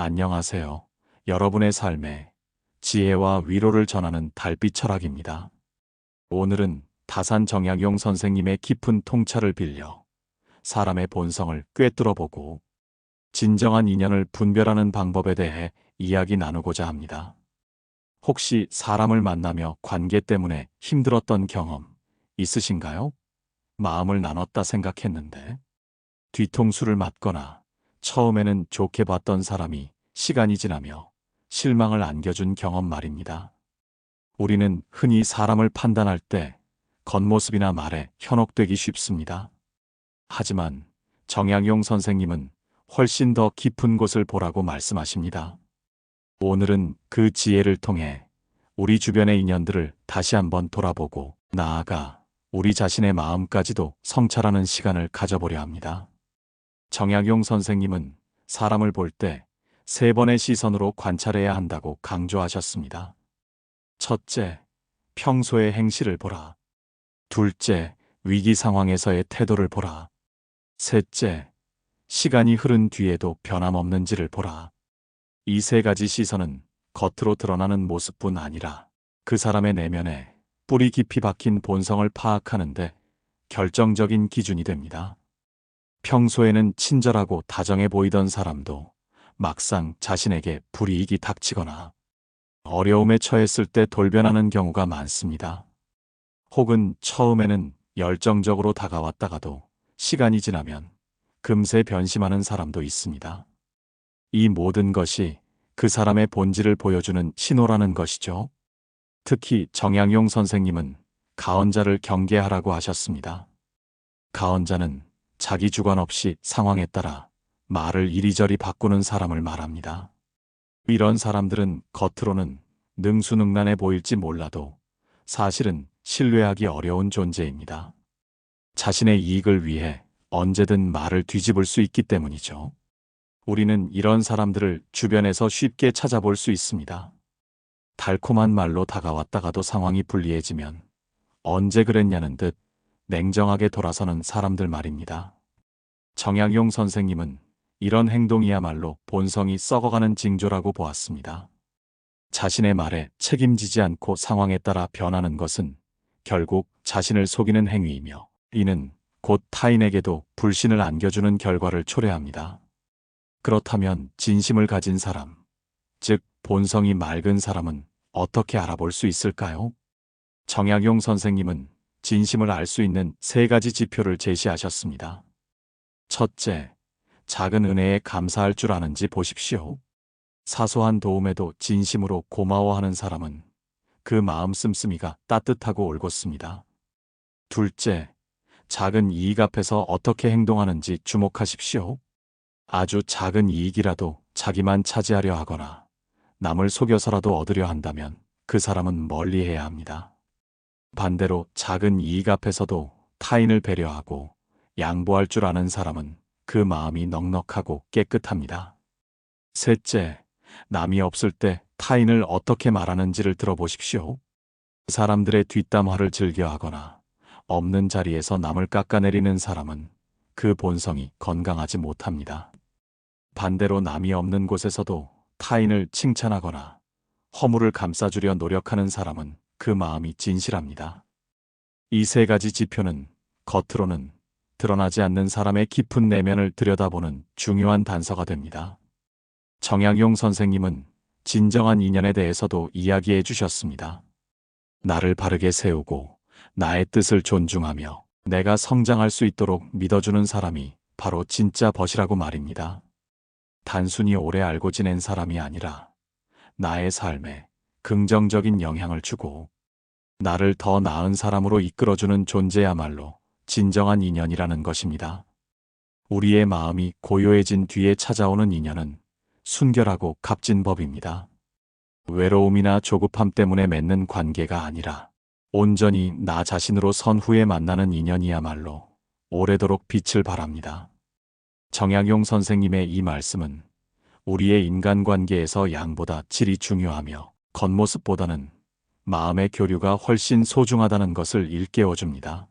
안녕하세요. 여러분의 삶에 지혜와 위로를 전하는 달빛 철학입니다. 오늘은 다산 정약용 선생님의 깊은 통찰을 빌려 사람의 본성을 꿰뚫어 보고 진정한 인연을 분별하는 방법에 대해 이야기 나누고자 합니다. 혹시 사람을 만나며 관계 때문에 힘들었던 경험 있으신가요? 마음을 나눴다 생각했는데 뒤통수를 맞거나 처음에는 좋게 봤던 사람이 시간이 지나며 실망을 안겨준 경험 말입니다. 우리는 흔히 사람을 판단할 때 겉모습이나 말에 현혹되기 쉽습니다. 하지만 정양용 선생님은 훨씬 더 깊은 곳을 보라고 말씀하십니다. 오늘은 그 지혜를 통해 우리 주변의 인연들을 다시 한번 돌아보고 나아가 우리 자신의 마음까지도 성찰하는 시간을 가져보려 합니다. 정약용 선생님은 사람을 볼 때 세 번의 시선으로 관찰해야 한다고 강조하셨습니다. 첫째, 평소의 행실을 보라. 둘째, 위기 상황에서의 태도를 보라. 셋째, 시간이 흐른 뒤에도 변함없는지를 보라. 이 세 가지 시선은 겉으로 드러나는 모습뿐 아니라 그 사람의 내면에 뿌리 깊이 박힌 본성을 파악하는데 결정적인 기준이 됩니다. 평소에는 친절하고 다정해 보이던 사람도 막상 자신에게 불이익이 닥치거나 어려움에 처했을 때 돌변하는 경우가 많습니다. 혹은 처음에는 열정적으로 다가왔다가도 시간이 지나면 금세 변심하는 사람도 있습니다. 이 모든 것이 그 사람의 본질을 보여주는 신호라는 것이죠. 특히 정양용 선생님은 가언자를 경계하라고 하셨습니다. 가언자는 자기 주관 없이 상황에 따라 말을 이리저리 바꾸는 사람을 말합니다. 이런 사람들은 겉으로는 능수능란해 보일지 몰라도 사실은 신뢰하기 어려운 존재입니다. 자신의 이익을 위해 언제든 말을 뒤집을 수 있기 때문이죠. 우리는 이런 사람들을 주변에서 쉽게 찾아볼 수 있습니다. 달콤한 말로 다가왔다가도 상황이 불리해지면 언제 그랬냐는 듯 냉정하게 돌아서는 사람들 말입니다. 정약용 선생님은 이런 행동이야말로 본성이 썩어가는 징조라고 보았습니다. 자신의 말에 책임지지 않고 상황에 따라 변하는 것은 결국 자신을 속이는 행위이며 이는 곧 타인에게도 불신을 안겨주는 결과를 초래합니다. 그렇다면 진심을 가진 사람, 즉 본성이 맑은 사람은 어떻게 알아볼 수 있을까요? 정약용 선생님은 진심을 알 수 있는 세 가지 지표를 제시하셨습니다. 첫째, 작은 은혜에 감사할 줄 아는지 보십시오. 사소한 도움에도 진심으로 고마워하는 사람은 그 마음 씀씀이가 따뜻하고 올곧습니다. 둘째, 작은 이익 앞에서 어떻게 행동하는지 주목하십시오. 아주 작은 이익이라도 자기만 차지하려 하거나 남을 속여서라도 얻으려 한다면 그 사람은 멀리 해야 합니다. 반대로 작은 이익 앞에서도 타인을 배려하고 양보할 줄 아는 사람은 그 마음이 넉넉하고 깨끗합니다. 셋째, 남이 없을 때 타인을 어떻게 말하는지를 들어보십시오. 사람들의 뒷담화를 즐겨하거나 없는 자리에서 남을 깎아내리는 사람은 그 본성이 건강하지 못합니다. 반대로 남이 없는 곳에서도 타인을 칭찬하거나 허물을 감싸주려 노력하는 사람은 그 마음이 진실합니다. 이 세 가지 지표는 겉으로는 드러나지 않는 사람의 깊은 내면을 들여다보는 중요한 단서가 됩니다. 정약용 선생님은 진정한 인연에 대해서도 이야기해 주셨습니다. 나를 바르게 세우고 나의 뜻을 존중하며 내가 성장할 수 있도록 믿어주는 사람이 바로 진짜 벗이라고 말입니다. 단순히 오래 알고 지낸 사람이 아니라 나의 삶에 긍정적인 영향을 주고 나를 더 나은 사람으로 이끌어주는 존재야말로 진정한 인연이라는 것입니다. 우리의 마음이 고요해진 뒤에 찾아오는 인연은 순결하고 값진 법입니다. 외로움이나 조급함 때문에 맺는 관계가 아니라 온전히 나 자신으로 선 후에 만나는 인연이야말로 오래도록 빛을 발합니다. 정약용 선생님의 이 말씀은 우리의 인간관계에서 양보다 질이 중요하며 겉모습보다는 마음의 교류가 훨씬 소중하다는 것을 일깨워줍니다.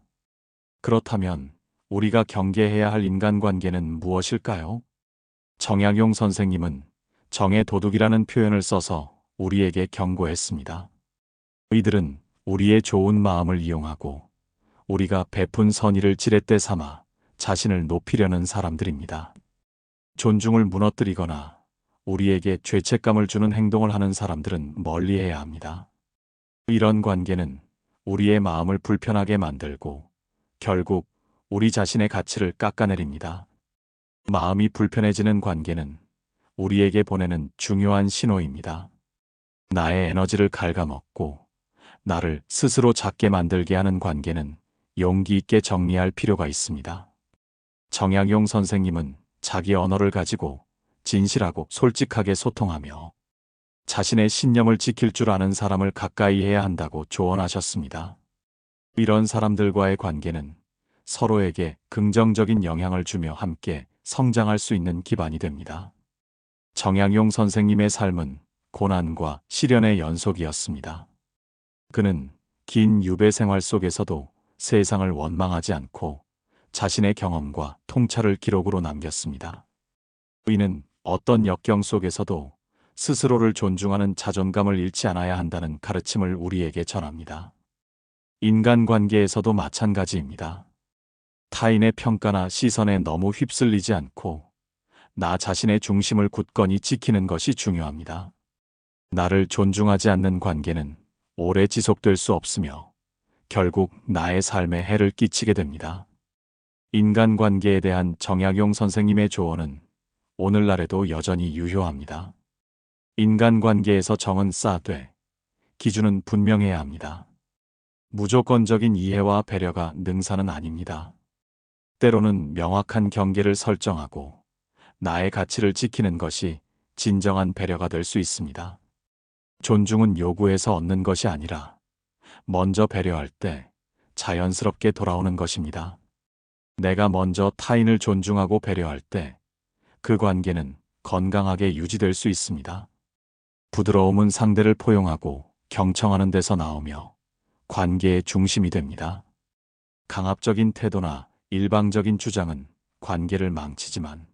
그렇다면 우리가 경계해야 할 인간관계는 무엇일까요? 정약용 선생님은 정의 도둑이라는 표현을 써서 우리에게 경고했습니다. 이들은 우리의 좋은 마음을 이용하고 우리가 베푼 선의를 지렛대 삼아 자신을 높이려는 사람들입니다. 존중을 무너뜨리거나 우리에게 죄책감을 주는 행동을 하는 사람들은 멀리해야 합니다. 이런 관계는 우리의 마음을 불편하게 만들고 결국 우리 자신의 가치를 깎아내립니다. 마음이 불편해지는 관계는 우리에게 보내는 중요한 신호입니다. 나의 에너지를 갉아먹고 나를 스스로 작게 만들게 하는 관계는 용기 있게 정리할 필요가 있습니다. 정약용 선생님은 자기 언어를 가지고 진실하고 솔직하게 소통하며 자신의 신념을 지킬 줄 아는 사람을 가까이 해야 한다고 조언하셨습니다. 이런 사람들과의 관계는 서로에게 긍정적인 영향을 주며 함께 성장할 수 있는 기반이 됩니다. 정양용 선생님의 삶은 고난과 시련의 연속이었습니다. 그는 긴 유배 생활 속에서도 세상을 원망하지 않고 자신의 경험과 통찰을 기록으로 남겼습니다. 이는 어떤 역경 속에서도 스스로를 존중하는 자존감을 잃지 않아야 한다는 가르침을 우리에게 전합니다. 인간관계에서도 마찬가지입니다. 타인의 평가나 시선에 너무 휩쓸리지 않고 나 자신의 중심을 굳건히 지키는 것이 중요합니다. 나를 존중하지 않는 관계는 오래 지속될 수 없으며 결국 나의 삶에 해를 끼치게 됩니다. 인간관계에 대한 정약용 선생님의 조언은 오늘날에도 여전히 유효합니다. 인간관계에서 정은 쌓되 기준은 분명해야 합니다. 무조건적인 이해와 배려가 능사는 아닙니다. 때로는 명확한 경계를 설정하고 나의 가치를 지키는 것이 진정한 배려가 될 수 있습니다. 존중은 요구해서 얻는 것이 아니라 먼저 배려할 때 자연스럽게 돌아오는 것입니다. 내가 먼저 타인을 존중하고 배려할 때 그 관계는 건강하게 유지될 수 있습니다. 부드러움은 상대를 포용하고 경청하는 데서 나오며 관계의 중심이 됩니다. 강압적인 태도나 일방적인 주장은 관계를 망치지만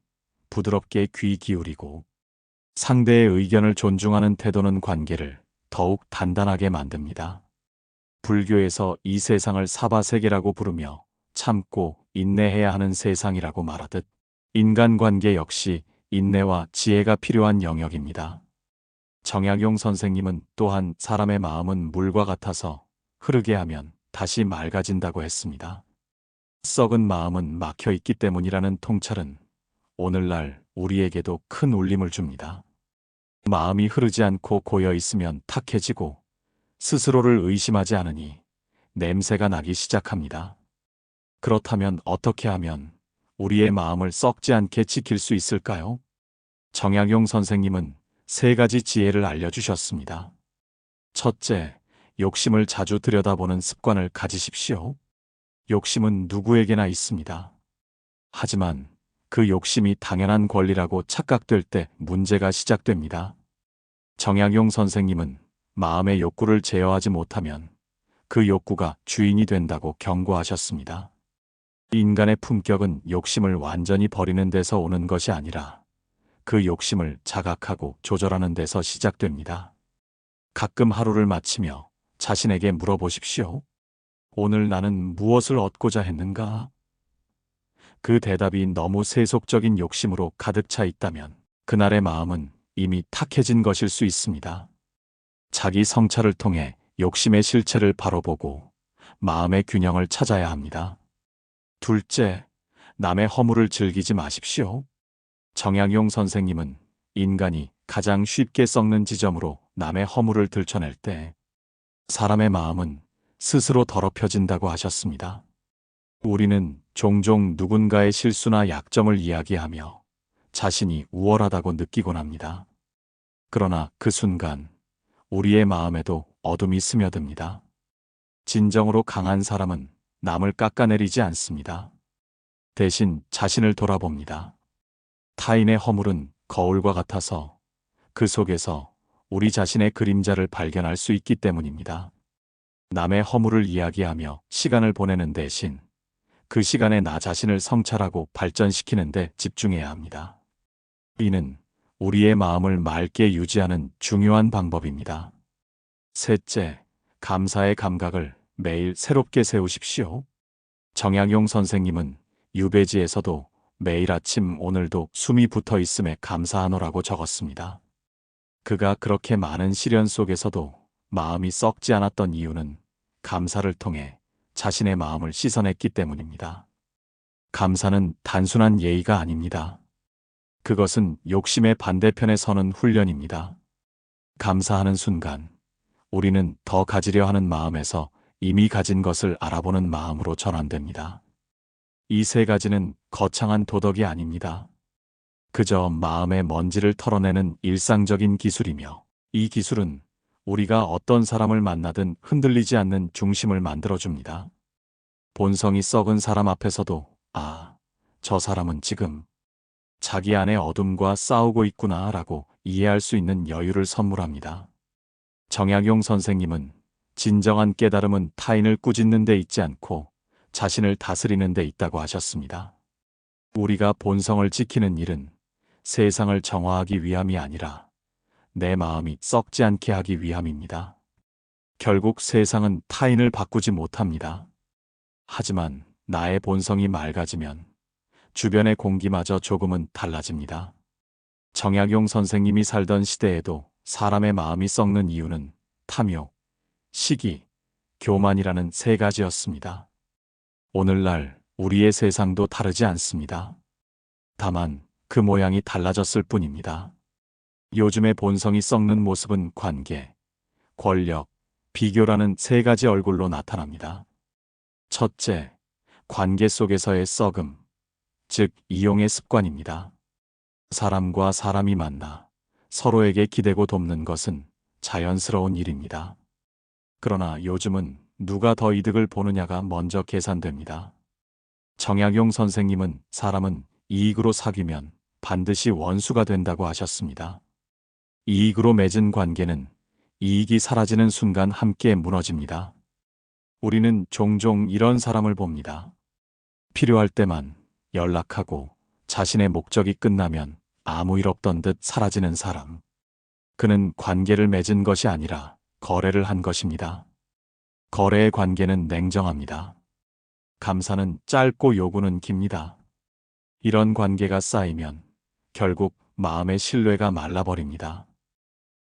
부드럽게 귀 기울이고 상대의 의견을 존중하는 태도는 관계를 더욱 단단하게 만듭니다. 불교에서 이 세상을 사바세계라고 부르며 참고 인내해야 하는 세상이라고 말하듯 인간관계 역시 인내와 지혜가 필요한 영역입니다. 정약용 선생님은 또한 사람의 마음은 물과 같아서 흐르게 하면 다시 맑아진다고 했습니다. 썩은 마음은 막혀 있기 때문이라는 통찰은 오늘날 우리에게도 큰 울림을 줍니다. 마음이 흐르지 않고 고여 있으면 탁해지고 스스로를 의심하지 않으니 냄새가 나기 시작합니다. 그렇다면 어떻게 하면 우리의 마음을 썩지 않게 지킬 수 있을까요? 정약용 선생님은 세 가지 지혜를 알려주셨습니다. 첫째, 욕심을 자주 들여다보는 습관을 가지십시오. 욕심은 누구에게나 있습니다. 하지만 그 욕심이 당연한 권리라고 착각될 때 문제가 시작됩니다. 정약용 선생님은 마음의 욕구를 제어하지 못하면 그 욕구가 주인이 된다고 경고하셨습니다. 인간의 품격은 욕심을 완전히 버리는 데서 오는 것이 아니라 그 욕심을 자각하고 조절하는 데서 시작됩니다. 가끔 하루를 마치며 자신에게 물어보십시오. 오늘 나는 무엇을 얻고자 했는가? 그 대답이 너무 세속적인 욕심으로 가득 차 있다면 그날의 마음은 이미 탁해진 것일 수 있습니다. 자기 성찰을 통해 욕심의 실체를 바로 보고 마음의 균형을 찾아야 합니다. 둘째, 남의 허물을 즐기지 마십시오. 정약용 선생님은 인간이 가장 쉽게 썩는 지점으로 남의 허물을 들춰낼 때 사람의 마음은 스스로 더럽혀진다고 하셨습니다. 우리는 종종 누군가의 실수나 약점을 이야기하며 자신이 우월하다고 느끼곤 합니다. 그러나 그 순간 우리의 마음에도 어둠이 스며듭니다. 진정으로 강한 사람은 남을 깎아내리지 않습니다. 대신 자신을 돌아봅니다. 타인의 허물은 거울과 같아서 그 속에서 우리 자신의 그림자를 발견할 수 있기 때문입니다. 남의 허물을 이야기하며 시간을 보내는 대신 그 시간에 나 자신을 성찰하고 발전시키는 데 집중해야 합니다. 이는 우리의 마음을 맑게 유지하는 중요한 방법입니다. 셋째, 감사의 감각을 매일 새롭게 세우십시오. 정약용 선생님은 유배지에서도 매일 아침 오늘도 숨이 붙어 있음에 감사하노라고 적었습니다. 그가 그렇게 많은 시련 속에서도 마음이 썩지 않았던 이유는 감사를 통해 자신의 마음을 씻어냈기 때문입니다. 감사는 단순한 예의가 아닙니다. 그것은 욕심의 반대편에 서는 훈련입니다. 감사하는 순간, 우리는 더 가지려 하는 마음에서 이미 가진 것을 알아보는 마음으로 전환됩니다. 이 세 가지는 거창한 도덕이 아닙니다. 그저 마음의 먼지를 털어내는 일상적인 기술이며, 이 기술은 우리가 어떤 사람을 만나든 흔들리지 않는 중심을 만들어줍니다. 본성이 썩은 사람 앞에서도, 아, 저 사람은 지금 자기 안의 어둠과 싸우고 있구나 라고 이해할 수 있는 여유를 선물합니다. 정약용 선생님은 진정한 깨달음은 타인을 꾸짖는 데 있지 않고 자신을 다스리는 데 있다고 하셨습니다. 우리가 본성을 지키는 일은 세상을 정화하기 위함이 아니라 내 마음이 썩지 않게 하기 위함입니다. 결국 세상은 타인을 바꾸지 못합니다. 하지만 나의 본성이 맑아지면 주변의 공기마저 조금은 달라집니다. 정약용 선생님이 살던 시대에도 사람의 마음이 썩는 이유는 탐욕, 시기, 교만이라는 세 가지였습니다. 오늘날 우리의 세상도 다르지 않습니다. 다만 그 모양이 달라졌을 뿐입니다. 요즘의 본성이 썩는 모습은 관계, 권력, 비교라는 세 가지 얼굴로 나타납니다. 첫째, 관계 속에서의 썩음, 즉 이용의 습관입니다. 사람과 사람이 만나 서로에게 기대고 돕는 것은 자연스러운 일입니다. 그러나 요즘은 누가 더 이득을 보느냐가 먼저 계산됩니다. 정약용 선생님은 사람은 이익으로 사귀면 반드시 원수가 된다고 하셨습니다. 이익으로 맺은 관계는 이익이 사라지는 순간 함께 무너집니다. 우리는 종종 이런 사람을 봅니다. 필요할 때만 연락하고 자신의 목적이 끝나면 아무 일 없던 듯 사라지는 사람. 그는 관계를 맺은 것이 아니라 거래를 한 것입니다. 거래의 관계는 냉정합니다. 감사는 짧고 요구는 깁니다. 이런 관계가 쌓이면 결국 마음의 신뢰가 말라버립니다.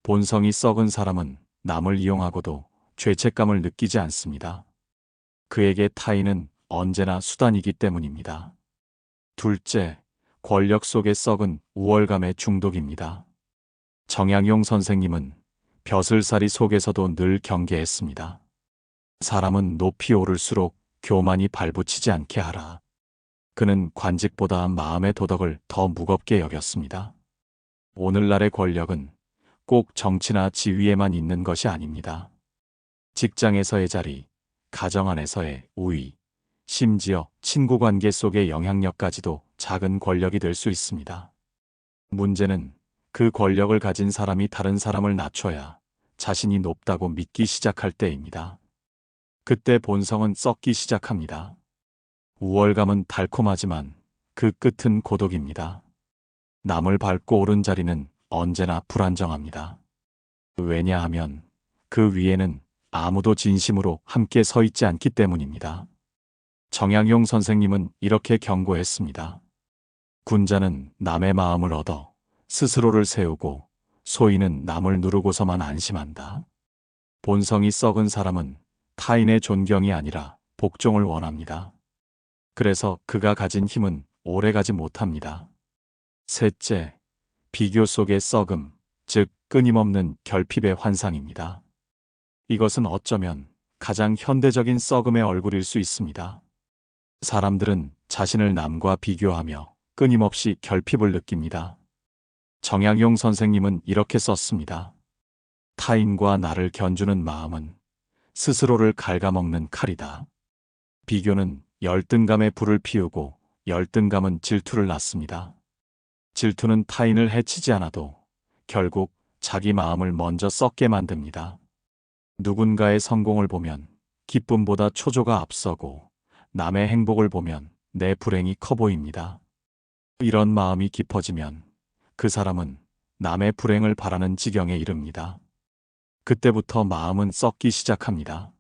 본성이 썩은 사람은 남을 이용하고도 죄책감을 느끼지 않습니다. 그에게 타인은 언제나 수단이기 때문입니다. 둘째, 권력 속에 썩은 우월감의 중독입니다. 정양용 선생님은 벼슬살이 속에서도 늘 경계했습니다. 사람은 높이 오를수록 교만이 발붙이지 않게 하라. 그는 관직보다 마음의 도덕을 더 무겁게 여겼습니다. 오늘날의 권력은 꼭 정치나 지위에만 있는 것이 아닙니다. 직장에서의 자리, 가정 안에서의 우위, 심지어 친구 관계 속의 영향력까지도 작은 권력이 될 수 있습니다. 문제는 그 권력을 가진 사람이 다른 사람을 낮춰야 자신이 높다고 믿기 시작할 때입니다. 그때 본성은 썩기 시작합니다. 우월감은 달콤하지만 그 끝은 고독입니다. 남을 밟고 오른 자리는 언제나 불안정합니다. 왜냐하면 그 위에는 아무도 진심으로 함께 서 있지 않기 때문입니다. 정양용 선생님은 이렇게 경고했습니다. 군자는 남의 마음을 얻어 스스로를 세우고 소인은 남을 누르고서만 안심한다. 본성이 썩은 사람은 타인의 존경이 아니라 복종을 원합니다. 그래서 그가 가진 힘은 오래가지 못합니다. 셋째, 비교 속의 썩음, 즉 끊임없는 결핍의 환상입니다. 이것은 어쩌면 가장 현대적인 썩음의 얼굴일 수 있습니다. 사람들은 자신을 남과 비교하며 끊임없이 결핍을 느낍니다. 정양용 선생님은 이렇게 썼습니다. 타인과 나를 견주는 마음은 스스로를 갉아먹는 칼이다. 비교는 열등감에 불을 피우고 열등감은 질투를 낳습니다. 질투는 타인을 해치지 않아도 결국 자기 마음을 먼저 썩게 만듭니다. 누군가의 성공을 보면 기쁨보다 초조가 앞서고 남의 행복을 보면 내 불행이 커 보입니다. 이런 마음이 깊어지면 그 사람은 남의 불행을 바라는 지경에 이릅니다. 그때부터 마음은 썩기 시작합니다.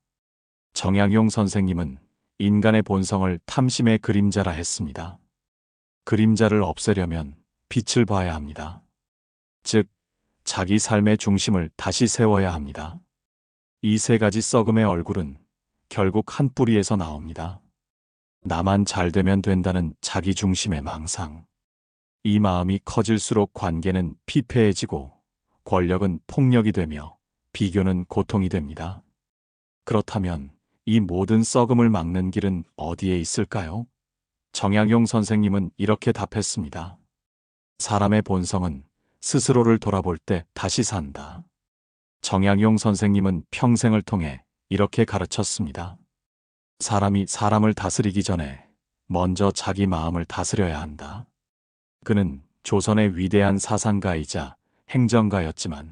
정약용 선생님은 인간의 본성을 탐심의 그림자라 했습니다. 그림자를 없애려면 빛을 봐야 합니다. 즉, 자기 삶의 중심을 다시 세워야 합니다. 이 세 가지 썩음의 얼굴은 결국 한 뿌리에서 나옵니다. 나만 잘 되면 된다는 자기 중심의 망상. 이 마음이 커질수록 관계는 피폐해지고 권력은 폭력이 되며 비교는 고통이 됩니다. 그렇다면 이 모든 썩음을 막는 길은 어디에 있을까요? 정약용 선생님은 이렇게 답했습니다. 사람의 본성은 스스로를 돌아볼 때 다시 산다. 정약용 선생님은 평생을 통해 이렇게 가르쳤습니다. 사람이 사람을 다스리기 전에 먼저 자기 마음을 다스려야 한다. 그는 조선의 위대한 사상가이자 행정가였지만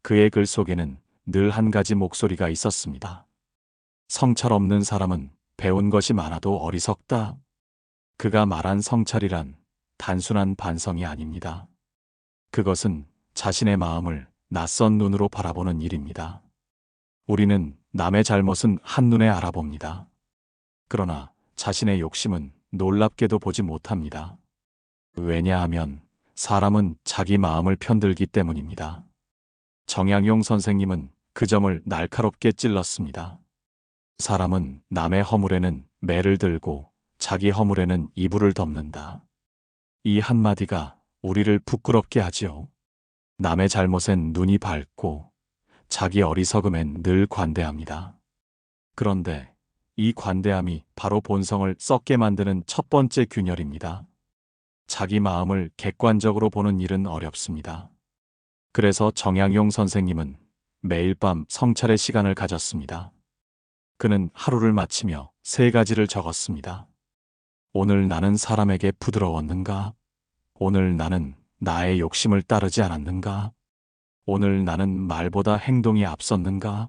그의 글 속에는 늘 한 가지 목소리가 있었습니다. 성찰 없는 사람은 배운 것이 많아도 어리석다. 그가 말한 성찰이란 단순한 반성이 아닙니다. 그것은 자신의 마음을 낯선 눈으로 바라보는 일입니다. 우리는 남의 잘못은 한눈에 알아봅니다. 그러나 자신의 욕심은 놀랍게도 보지 못합니다. 왜냐하면 사람은 자기 마음을 편들기 때문입니다. 정양용 선생님은 그 점을 날카롭게 찔렀습니다. 사람은 남의 허물에는 매를 들고 자기 허물에는 이불을 덮는다. 이 한마디가 우리를 부끄럽게 하지요. 남의 잘못엔 눈이 밝고 자기 어리석음엔 늘 관대합니다. 그런데 이 관대함이 바로 본성을 썩게 만드는 첫 번째 균열입니다. 자기 마음을 객관적으로 보는 일은 어렵습니다. 그래서 정양용 선생님은 매일 밤 성찰의 시간을 가졌습니다. 그는 하루를 마치며 세 가지를 적었습니다. 오늘 나는 사람에게 부드러웠는가? 오늘 나는 나의 욕심을 따르지 않았는가? 오늘 나는 말보다 행동이 앞섰는가?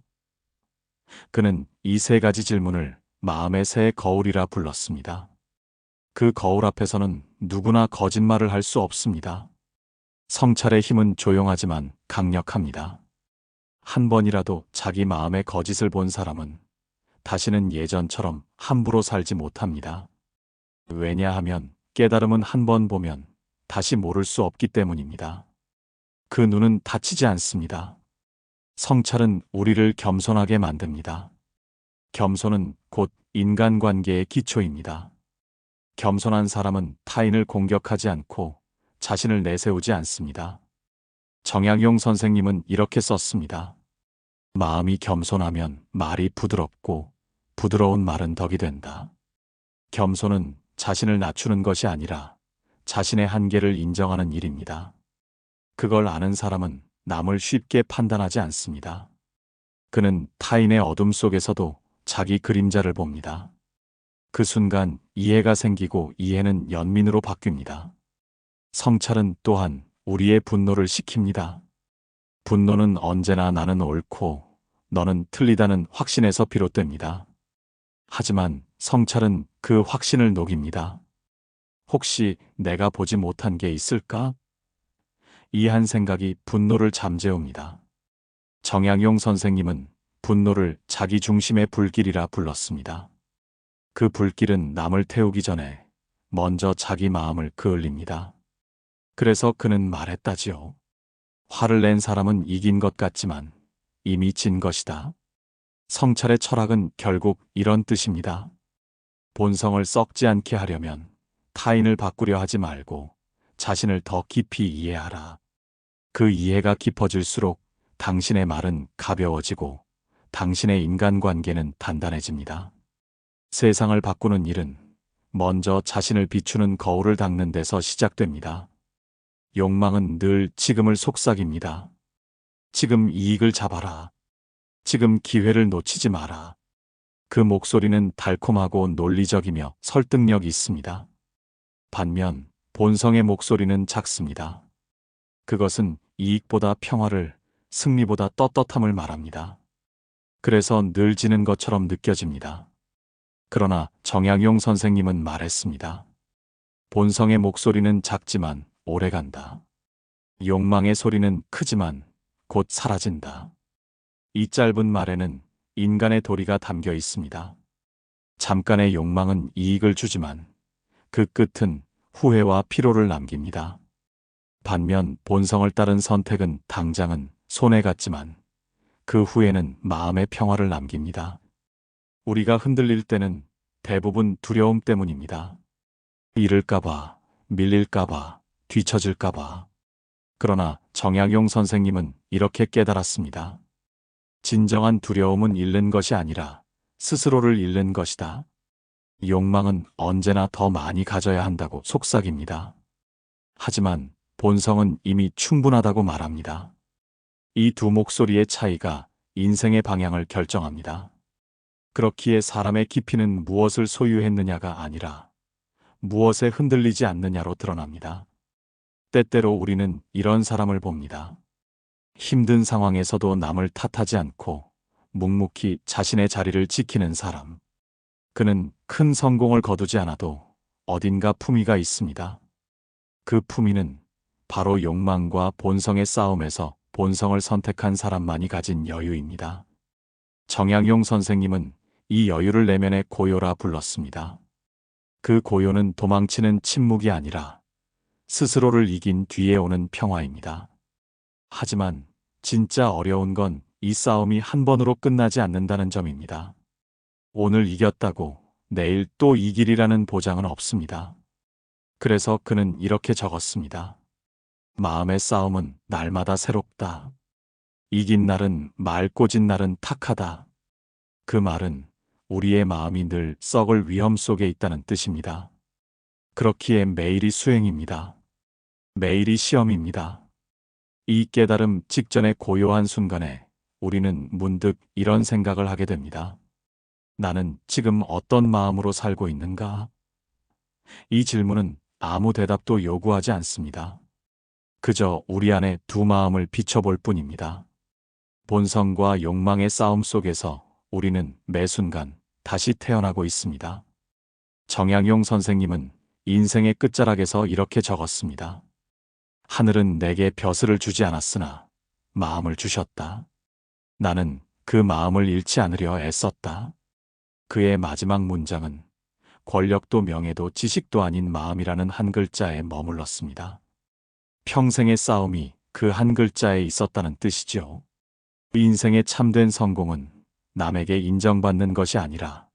그는 이 세 가지 질문을 마음의 새 거울이라 불렀습니다. 그 거울 앞에서는 누구나 거짓말을 할 수 없습니다. 성찰의 힘은 조용하지만 강력합니다. 한 번이라도 자기 마음의 거짓을 본 사람은 다시는 예전처럼 함부로 살지 못합니다. 왜냐하면 깨달음은 한 번 보면 다시 모를 수 없기 때문입니다. 그 눈은 다치지 않습니다. 성찰은 우리를 겸손하게 만듭니다. 겸손은 곧 인간관계의 기초입니다. 겸손한 사람은 타인을 공격하지 않고 자신을 내세우지 않습니다. 정약용 선생님은 이렇게 썼습니다. 마음이 겸손하면 말이 부드럽고 부드러운 말은 덕이 된다. 겸손은 자신을 낮추는 것이 아니라 자신의 한계를 인정하는 일입니다. 그걸 아는 사람은 남을 쉽게 판단하지 않습니다. 그는 타인의 어둠 속에서도 자기 그림자를 봅니다. 그 순간 이해가 생기고 이해는 연민으로 바뀝니다. 성찰은 또한 우리의 분노를 식힙니다. 분노는 언제나 나는 옳고 너는 틀리다는 확신에서 비롯됩니다. 하지만 성찰은 그 확신을 녹입니다. 혹시 내가 보지 못한 게 있을까? 이 한 생각이 분노를 잠재웁니다. 정양용 선생님은 분노를 자기 중심의 불길이라 불렀습니다. 그 불길은 남을 태우기 전에 먼저 자기 마음을 그을립니다. 그래서 그는 말했다지요. 화를 낸 사람은 이긴 것 같지만 이미 진 것이다. 성찰의 철학은 결국 이런 뜻입니다. 본성을 썩지 않게 하려면 타인을 바꾸려 하지 말고 자신을 더 깊이 이해하라. 그 이해가 깊어질수록 당신의 말은 가벼워지고 당신의 인간관계는 단단해집니다. 세상을 바꾸는 일은 먼저 자신을 비추는 거울을 닦는 데서 시작됩니다. 욕망은 늘 지금을 속삭입니다. 지금 이익을 잡아라. 지금 기회를 놓치지 마라. 그 목소리는 달콤하고 논리적이며 설득력이 있습니다. 반면 본성의 목소리는 작습니다. 그것은 이익보다 평화를, 승리보다 떳떳함을 말합니다. 그래서 늘 지는 것처럼 느껴집니다. 그러나 정약용 선생님은 말했습니다. 본성의 목소리는 작지만 오래 간다. 욕망의 소리는 크지만 곧 사라진다. 이 짧은 말에는 인간의 도리가 담겨 있습니다. 잠깐의 욕망은 이익을 주지만 그 끝은 후회와 피로를 남깁니다. 반면 본성을 따른 선택은 당장은 손해 같지만 그 후에는 마음의 평화를 남깁니다. 우리가 흔들릴 때는 대부분 두려움 때문입니다. 잃을까봐, 밀릴까봐, 뒤처질까봐. 그러나 정약용 선생님은 이렇게 깨달았습니다. 진정한 두려움은 잃는 것이 아니라 스스로를 잃는 것이다. 욕망은 언제나 더 많이 가져야 한다고 속삭입니다. 하지만 본성은 이미 충분하다고 말합니다. 이 두 목소리의 차이가 인생의 방향을 결정합니다. 그렇기에 사람의 깊이는 무엇을 소유했느냐가 아니라 무엇에 흔들리지 않느냐로 드러납니다. 때때로 우리는 이런 사람을 봅니다. 힘든 상황에서도 남을 탓하지 않고 묵묵히 자신의 자리를 지키는 사람. 그는 큰 성공을 거두지 않아도 어딘가 품위가 있습니다. 그 품위는 바로 욕망과 본성의 싸움에서 본성을 선택한 사람만이 가진 여유입니다. 정양용 선생님은 이 여유를 내면의 고요라 불렀습니다. 그 고요는 도망치는 침묵이 아니라 스스로를 이긴 뒤에 오는 평화입니다. 하지만 진짜 어려운 건 이 싸움이 한 번으로 끝나지 않는다는 점입니다. 오늘 이겼다고 내일 또 이길이라는 보장은 없습니다. 그래서 그는 이렇게 적었습니다. 마음의 싸움은 날마다 새롭다. 이긴 날은 말 꽂은 날은 탁하다. 그 말은 우리의 마음이 늘 썩을 위험 속에 있다는 뜻입니다. 그렇기에 매일이 수행입니다. 매일이 시험입니다. 이 깨달음 직전의 고요한 순간에 우리는 문득 이런 생각을 하게 됩니다. 나는 지금 어떤 마음으로 살고 있는가? 이 질문은 아무 대답도 요구하지 않습니다. 그저 우리 안에 두 마음을 비춰볼 뿐입니다. 본성과 욕망의 싸움 속에서 우리는 매 순간 다시 태어나고 있습니다. 정양용 선생님은 인생의 끝자락에서 이렇게 적었습니다. 하늘은 내게 벼슬을 주지 않았으나 마음을 주셨다. 나는 그 마음을 잃지 않으려 애썼다. 그의 마지막 문장은 권력도 명예도 지식도 아닌 마음이라는 한 글자에 머물렀습니다. 평생의 싸움이 그 한 글자에 있었다는 뜻이죠. 인생의 참된 성공은 남에게 인정받는 것이 아니라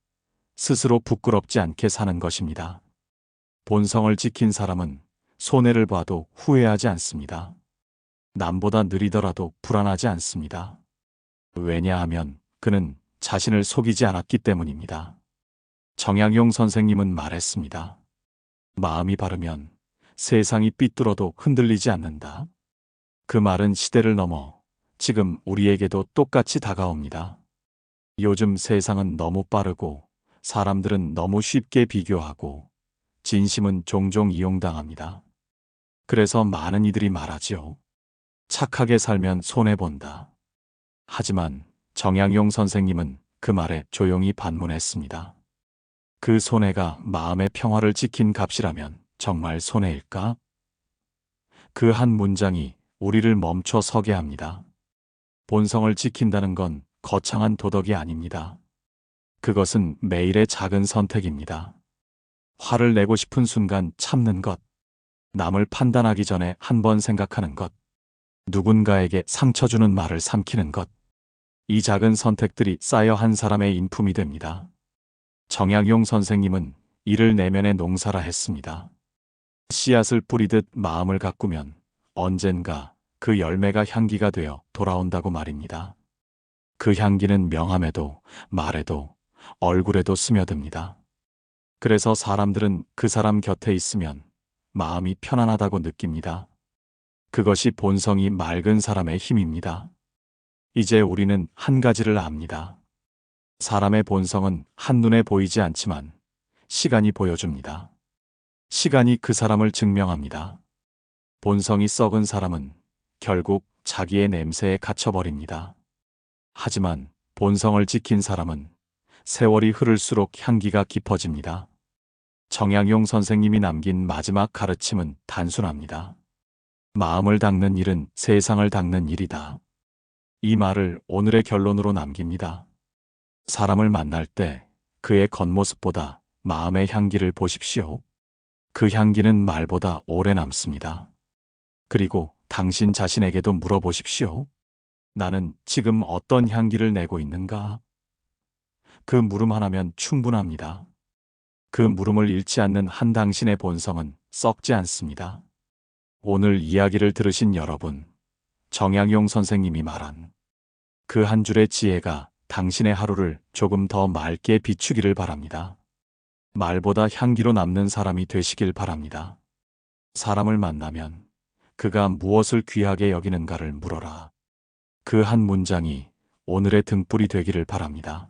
스스로 부끄럽지 않게 사는 것입니다. 본성을 지킨 사람은 손해를 봐도 후회하지 않습니다. 남보다 느리더라도 불안하지 않습니다. 왜냐하면 그는 자신을 속이지 않았기 때문입니다. 정양용 선생님은 말했습니다. 마음이 바르면 세상이 삐뚤어도 흔들리지 않는다. 그 말은 시대를 넘어 지금 우리에게도 똑같이 다가옵니다. 요즘 세상은 너무 빠르고 사람들은 너무 쉽게 비교하고 진심은 종종 이용당합니다. 그래서 많은 이들이 말하지요. 착하게 살면 손해본다. 하지만 정양용 선생님은 그 말에 조용히 반문했습니다. 그 손해가 마음의 평화를 지킨 값이라면 정말 손해일까? 그 한 문장이 우리를 멈춰 서게 합니다. 본성을 지킨다는 건 거창한 도덕이 아닙니다. 그것은 매일의 작은 선택입니다. 화를 내고 싶은 순간 참는 것, 남을 판단하기 전에 한 번 생각하는 것, 누군가에게 상처 주는 말을 삼키는 것, 이 작은 선택들이 쌓여 한 사람의 인품이 됩니다. 정약용 선생님은 이를 내면의 농사라 했습니다. 씨앗을 뿌리듯 마음을 가꾸면 언젠가 그 열매가 향기가 되어 돌아온다고 말입니다. 그 향기는 명함에도 말에도 얼굴에도 스며듭니다. 그래서 사람들은 그 사람 곁에 있으면 마음이 편안하다고 느낍니다. 그것이 본성이 맑은 사람의 힘입니다. 이제 우리는 한 가지를 압니다. 사람의 본성은 한눈에 보이지 않지만 시간이 보여줍니다. 시간이 그 사람을 증명합니다. 본성이 썩은 사람은 결국 자기의 냄새에 갇혀버립니다. 하지만 본성을 지킨 사람은 세월이 흐를수록 향기가 깊어집니다. 정양용 선생님이 남긴 마지막 가르침은 단순합니다. 마음을 닦는 일은 세상을 닦는 일이다. 이 말을 오늘의 결론으로 남깁니다. 사람을 만날 때 그의 겉모습보다 마음의 향기를 보십시오. 그 향기는 말보다 오래 남습니다. 그리고 당신 자신에게도 물어보십시오. 나는 지금 어떤 향기를 내고 있는가? 그 물음 하나면 충분합니다. 그 물음을 잃지 않는 한 당신의 본성은 썩지 않습니다. 오늘 이야기를 들으신 여러분, 정양용 선생님이 말한 그 한 줄의 지혜가 당신의 하루를 조금 더 맑게 비추기를 바랍니다. 말보다 향기로 남는 사람이 되시길 바랍니다. 사람을 만나면 그가 무엇을 귀하게 여기는가를 물어라. 그 한 문장이 오늘의 등불이 되기를 바랍니다.